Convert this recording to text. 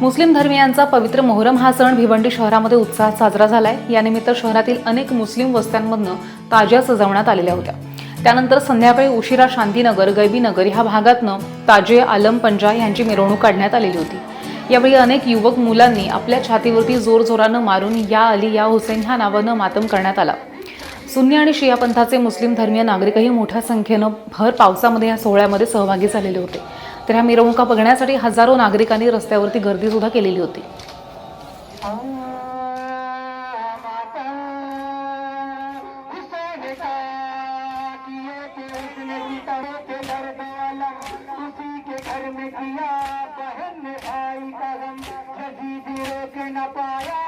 मुस्लिम धर्मियांचा पवित्र मोहरम हा सण भिवंडी शहरामध्ये उत्साहात साजरा झालाय. यानिमित्त शहरातील अनेक मुस्लिम वस्त्यांमधनं ताज्या सजवण्यात आलेल्या होत्या. त्यानंतर संध्याकाळी उशिरा शांतीनगर गैबीनगर ह्या भागातनं ताजे आलम पंजा यांची मिरवणूक काढण्यात आलेली होती. यावेळी अनेक युवक मुलांनी आपल्या छातीवरती जोरजोरानं मारून या अली या हुसेन ह्या नावानं मातम करण्यात आला. सुन्नी आणि शिया पंथाचे मुस्लिम धर्मीय नागरिकही मोठ्या संख्येनं भर पावसामध्ये या सोहळ्यामध्ये सहभागी झालेले होते. तर ह्या मिरवणुका बघण्यासाठी हजारो नागरिकांनी रस्त्यावरती गर्दी सुद्धा केलेली होती. न पाया।